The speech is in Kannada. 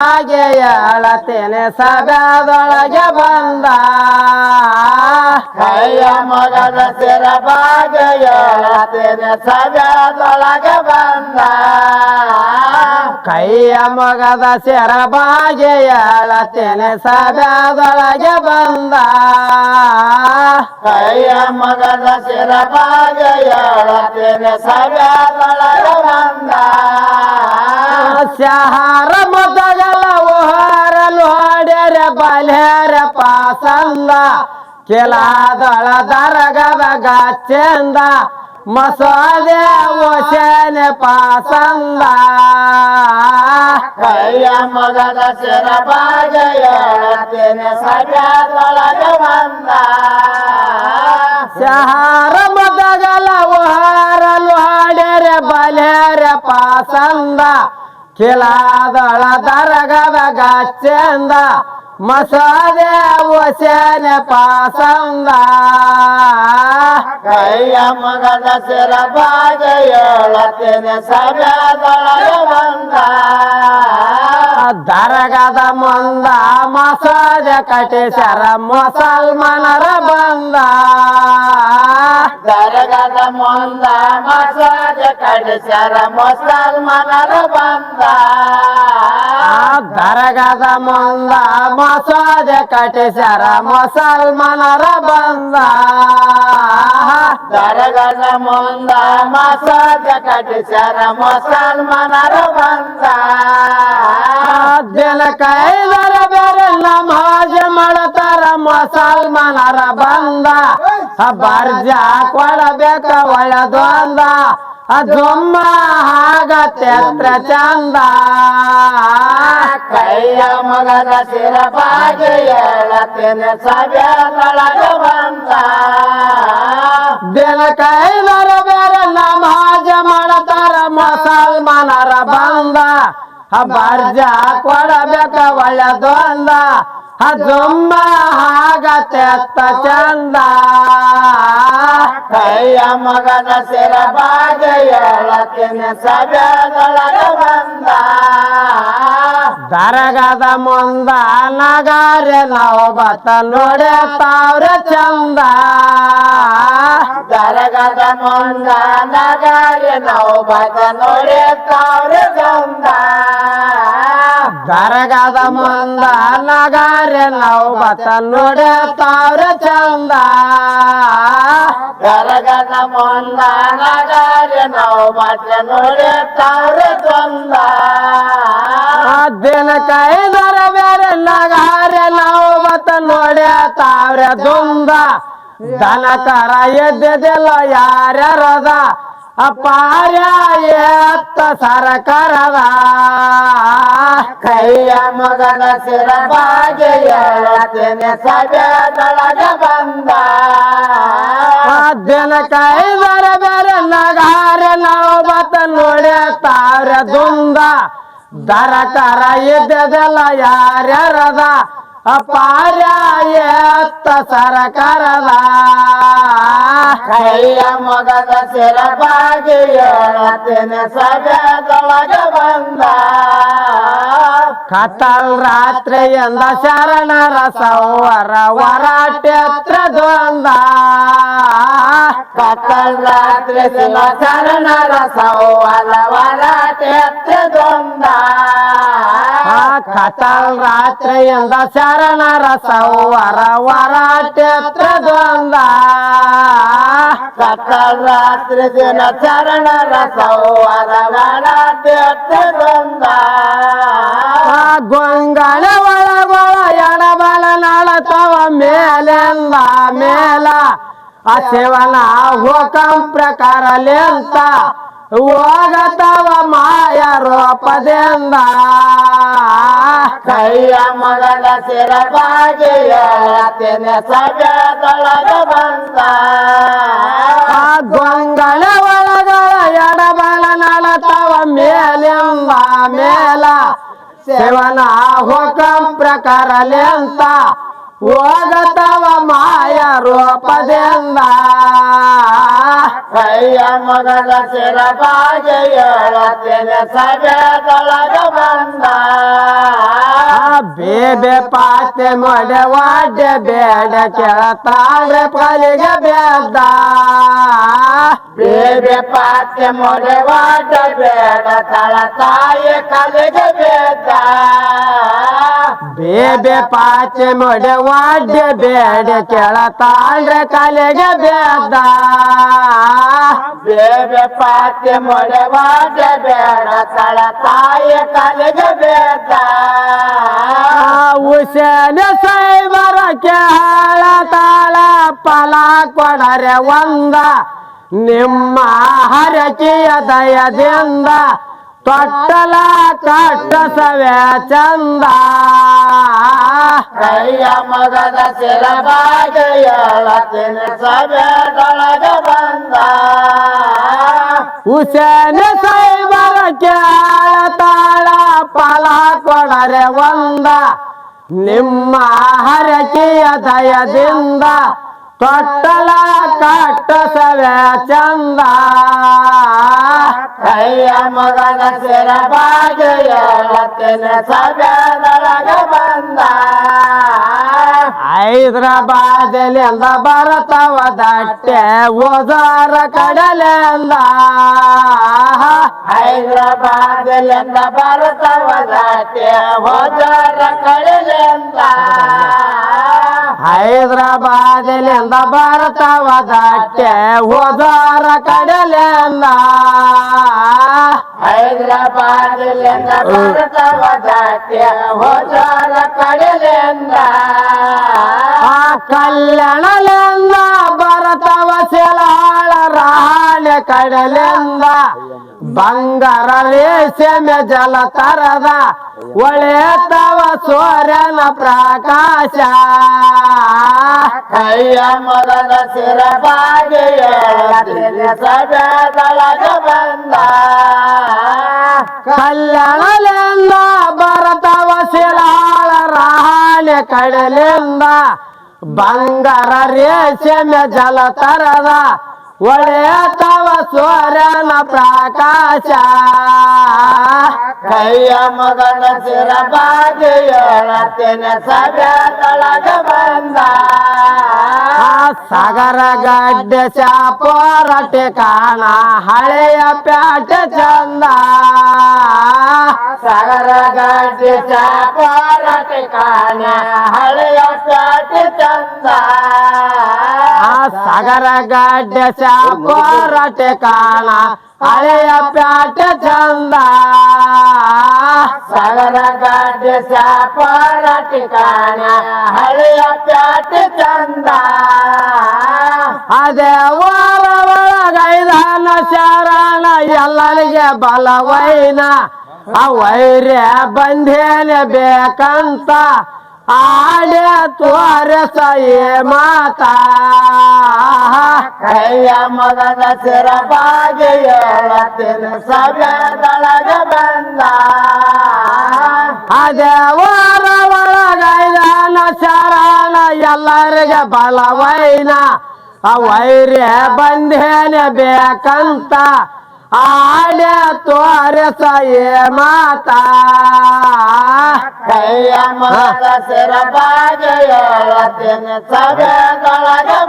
ಹಾಗೆ ಅಳತೆನೆ ಸಗದೊಳಗೆ ಬಂದ. ಕೈಯ ಮಗದ ಸಿರ ಅಳತೆನೆ ಸಗದೊಳಗೆ ಬಂದ. ಕೈಯ ಮಗದ ಸೆರ ಬಾಗೆಯ ಅಳತೆನೆ ಸಗದೊಳಗೆ ಬಂದ. ಕೈಯ ಮಗದ ಸಿರ ಅಳತೆನೆ ಸಗದೊಳಗೆ ಬಂದ. ಸಹಾರ ಮೊದಲ ಹೊಡೆರೆ ಬಲ್ಯಾರ ಪಾಸಂದ. ಕೆಲಾದಳ ದರಗದ ಗಚ್ಚೆಂದ ಮಸೋದೆ ಓಶನೆ ಪಾಸಂದ. ಕೈಯ ಮಗದ ಸಿರ ಬಾಜಯ ಸಭೆದೊಳಗೆ ಬಂದ. ಶಹಾರ ಮದಗಲ ಓಹರಲು ಹಾಡ್ಯಾರ ಬಲ್ಯಾರ ಪಾಸಂದ. ಕೆಲಾದಳ ದರಗದ ಗಚ್ಚೆಂದ ಮಸೋದೆ ಓಶನೆ ಪಾಸಂದ. ಕೈಯ ಮಗದ ಸಿರ ಹೇಳತೇನೆ ಸಭೆದೊಳಗೆ ಬಂದ. ದರಗದ ಮುಂದ ಮಸಾಜ ಕಟೇಶರ ಮುಸಲ್ಮಾನರ ಬಂದ ದರಗದ ಮುಂದ ಮಸಾಜ ಕಡಿಸರ ಮುಸಲ್ಮಾನರ ಬಂದ ದರಗದ ಮುಂದ ಮಸಾಜ ಕಟ್ಟಿಸ್ಯಾರ ಮುಸಲ್ಮಾನರ ಬಂದ. ದರಗದ ಮಂದ ಮಸಾಜ ಕಟ್ಟಿಸ್ಯಾರ ಮುಸಲ್ಮಾನರ ಬಂದ. ದಿನ ಕೈದರ ಬೇರೆ ನಮಾಜ ಮಾಡತಾರ ಮುಸಲ್ಮಾನರ ಬಂದ. ಬರ್ಜ ಕೊಡಬೇಕ ಒಳದೊಂದ ಜೊಮ್ಮ ಆಗತ್ತೆ ಹತ್ರ ಚಂದ ಕೈಯ ಮಗದ ಸಿರ ಬಾಗಿ ಹೇಳತೇನೆ ಸಭೆದೊಳಗೆ ಬಂದ ದಿನ ಕೈದರ ಬೇರೆ ನಮಾಜ ಮಾಡತಾರ ಮುಸಲ್ಮಾನರ ಬಂದ. ಬರ್ಜ ಕೊಡಬೇಕ ಒಳ್ಳೆದೊಂದ ಜೊಮ್ಮ ಆಗತ್ತೆ ಅತ್ತ ಚಂದ. ಕೈಯ ಮಗನ ಸಿರ ಬಾಗಿ ಹೇಳತೇನೆ ಸಭೆದೊಳಗೆ ಬಂದ. ದರಗದ ಮುಂದ ನಗಾರೆ ನಾವು ತಾವ್ರೆ ಚಂದ. ದರಗದ ಮಂದ ನಗಾರೆ ನಾವು ಬದ ನೋಡಿ ತಾವ್ರೆ ಚಂದ ದರಗದ ಮಂದ ನಗಾರೆ ನಾವು ಬತ ನೋಡೆ ತಾವ್ರೆ ಚಂದ. ದರಗದ ಮಂದ ನಗಾರಿ ನಾವು ಬದ ನೋಡಿ ತಾವ್ರೆ ಚಂದ ದಿನ ಕೈದರ ಬೇರೆ ನಗಾರೆ ನಾವು ಬತ ನೋಡೆ ತಾವ್ರೆ ದುಂದ ದನ ಕರ ಎದ್ದಿಲ್ಲ ಯಾರ್ಯಾರದ? ಅಪಾರ ಸರಕಾರದ. ಕೈಯ ಮಗನ ಸಿರ ಬಾಗಿ ಹೇಳತೇನೆ ಸಭೆದೊಳಗೆ ಬಂದ. ದಿನ ಕೈದರ ಬೇರೆ ನಗಾರ ನಾವು ಬತ್ತ ನೋಡೆ ತಾರ ದುಂದ. ದರ ಕರ ಎದ್ದಿಲ್ಲ ಯಾರ್ಯಾರದ? ಅಪಾರ ಎತ್ತ ಸರಕರದ ಕೈಯ ಮಗದ ಸಿರ ಬಾಗಿ ಹೇಳತೇನೆ ಸಭೆದೊಳಗೆ ಬಂದ. ಕತ್ತಲ್ ರಾತ್ರಿಯಿಂದ ಶರಣರ ಸೌವರ ವರಾಟ್ಯತ್ರ ದ್ವಂದ ಕತ್ತಲ್ ರಾತ್ರಿ ಶರಣರ ರಸವರ ವರಾಟ್ಯತ್ರ ದ್ವಂದ ಕತಲ್ ರಾತ್ರಿ ರಾತ್ರಿಯಿಂದ ಶರಣ ರಸವರ ವರಾಟ್ಯತ್ರ ದ್ವಂದ ಕತ್ತಲ್ ರಾತ್ರಿ ದಿನ ಚರಣ ವರಾಟೆತ್ತ ದೊಂದ ಆ ಗೊಂಗಳ ಒಳಗೊಳ ಎಡಬಲ ನಳತವ ಮೇಲೆಂದ ಮೇಲ. ಆ ಹೋಕಂ ಪ್ರಕಾರ ಪ್ರಕಾರಲೆಂತ ಹೋಗತವ ಮಾಯ ರೂಪದಿಂದ. ಕೈಯ ಮಗನ ಸಿರ ಬಾಗಿ ಹೇಳತೇನೆ ಸಭೆದೊಳಗೆ ಬಂದ ಗೊಂಗಳ ಒಳಗಳ ಎಡಬಲ ನಡತವ ಮೇಲೆಂಬ ಮೇಲ. ಶಿವನ ಹುಕಂ ಪ್ರಕಾರಲೆಂತ ಹೋಗತವ ಮಾಯ ರೂಪದಿಂದ. ಕೈಯ ಮಗದ ಸಿರ ಬಾಗಿ ಹೇಳತೇನೆ ಸಭೆದೊಳಗೆ ಬಂದ. ಬೇಬೆ ಪಾತೆ ಮೊಡೆ ವಾಡ್ಯ ಬೇಡ ಕೇಳತಾಳ್ರೆ ಪಾಲಿಗೆ ಬೇದ ಬೇಬೆ ಪಾತ್ಯ ಮೊರೆ ವಾಡ ಬೇಡ ತಳ ತಾಯಿ ಕಲೆಗೆ ಬೇದ ಬೇಬೆ ಪಾಚೆ ಮೊಡೆ ವಾಡ್ಯ ಬೇಡ ಕೇಳತಾಳ್ರೆ ಕಾಲಿಗೆ ಬೇದ ಬೇಬೆ ಪಾತ್ಯ ಮೊರೆ ವಾಡ ಬೇಡ ತಳ ತಾಯಿ ಕಲೆಗೆ ಬೇದ ಉಸೇನ ಸೈಬರ ಕೇಳ ತಾಳ ಫಲ ಕೊಡರೆ ಒಂದ. ನಿಮ್ಮ ಹರಕೆಯ ದಯದಿಂದ ತೊಟ್ಟಲ ಕಟ್ಟಸವೇ ಚಂದ. ಕೈಯ ಮಗದ ಹೇಳತೀನಿ ಸಭೆದೊಳಗೆ ಬಂದ. ಉಸೇನ ಸೈಬರ ಕೇಳ ತಾಳ ಫಲ ಕೊಡರೆ ಒಂದ. ನಿಮ್ಮ ಹರಕೆಯ ದಯದಿಂದ ತೊಟ್ಟಲ ಕಟ್ಟಸವೇ ಚಂದ. ಕೈಯ ಮಗದ ಸಿರಬಾಗ ಹೇಳತೀನಿ ಸಭೆದೊಳಗೆ ಬಂದ ಹೈದ್ರಾಬಾದಲ್ಲಿ ಎಲ್ಲ ಭಾರತವ ದಟ್ಟೆ ಓದಾರ ಕಡಲೆಂದ ಹೈದರಾಬಾದಲ್ಲಿಂದ ಬರ್ತವ ದಾಟೆ ಓದಾರ ದಟ್ಟೆ ಓದಾರ ಕಡಲೆಂದ ಹೈದರಾಬಾದಲ್ಲಿಂದ ಬರ್ತವ ದಾಟೆ ಹೋದರ ಕಡಲಿಂದ. ಆ ಕಲ್ಯಾಣಲೆಂದ ಬರತವ ಸೆಲಾಳ ರಾಣ ಕಡಲೆಂದ. ಬಂಗಾರ ರೇಷಮೆ ಜಲ ತರದ ಒಳೆತವ ಸೂರ್ಯನ ಪ್ರಕಾಶ. ಕೈಯ ಮೊದಲ ಬಂದ. ಕಲ್ಯಾಣಲೆಂದ ಬರತವ ಶಿರಾಳ ರಾಣೆ ಕಡಲೆಂದ ಬಂಗಾರ ರೇಷಮೆ ಜಲ ತರದ ಒಳೆತವ ಸೂರ್ಯನ ಪ್ರಕಾಶ ಕೈಯ ಮೊದಲ ಸಿರಬಾಗಿ ಹೇಳತೀನಿ ಸಭೆದೊಳಗೆ ಬಂದ ಆ ಸಾಗರ ಗಡ್ಡೆ ಚಾಪೋರಟೆ ಕಾಣ, ಹಳೆಯ ಪ್ಯಾಟೆ ಚಂದ. ಸಾಗರ ಗಡ್ಡೆ ಚಾಪೋರಟೆ ಕಾಣ, ಹಳೆಯ ಪ್ಯಾಟೆ ಚಂದ. ಸಾಗರ ಗಡ್ಡೆ ಚಾಪೋರಟೆ ಕಾಣ, ಹಳೆಯ ಪ್ಯಾಟೆ ಚಂದ. ಸಾಗರ ಗಡ್ಡೆ ಚಾಪೋರಟೆ ಠಿಕಾಣ ಹಳೆಯ ಚಾಟಿ ಚಂದ. ಅದೇ ವಾರ ಒಳಗೈದಾನ ಶರಣ, ಎಲ್ಲರಿಗೆ ಬಲವೈನ. ವೈರ್ಯ ಬಂಧೇನೆ ಬೇಕಂತ ಆಡೆ ತೋರಸಯೇ ಮಾತ. ಕೈಯ ಮಗನ ಸಿರಬಾಗಿ ಹೇಳತೀನಿ ಸಭೆದೊಳಗೆ ಬಂದ. ಅದೇ ವಾರ ಒಳಗೈದಾನ ಶರಣ ಎಲ್ಲರಿಗೆ ಬಲವೈನ ಆ ವೈರ್ಯ ಬಂಧೇನೆ ಬೇಕಂತ ಆಡೆ ತೋರಸಯೇ ಮಾತಾ ಕೈಯ ಮಗನ ಸಿರಬಾಗಿ ಹೇಳತೀನಿ ಸಭೆದೊಳಗೆ